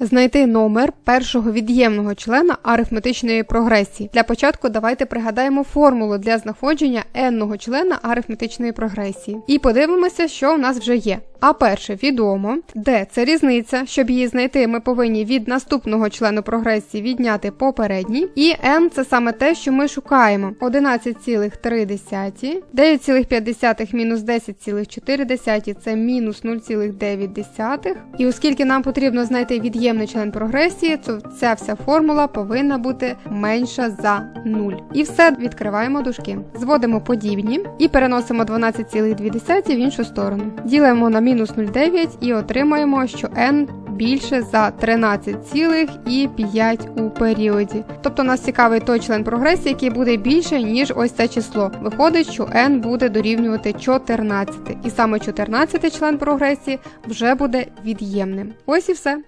Знайти номер першого від'ємного члена арифметичної прогресії. Для початку давайте пригадаємо формулу для знаходження n-ного члена арифметичної прогресії. І подивимося, що у нас вже є. А перше відомо, де це різниця. Щоб її знайти, ми повинні від наступного члену прогресії відняти попередній. І n це саме те, що ми шукаємо: 11,3, 9,5 мінус 10,4 це мінус 0,9. І оскільки нам потрібно знайти від'ємний член прогресії, то ця вся формула повинна бути менша за 0. І все відкриваємо дужки. Зводимо подібні і переносимо 12,2 в іншу сторону. Ділимо на мінус 0,9 і отримаємо, що n більше за 13,5 у періоді. Тобто нас цікавий той член прогресії, який буде більше, ніж ось це число. Виходить, що n буде дорівнювати 14. І саме 14 член прогресії вже буде від'ємним. Ось і все.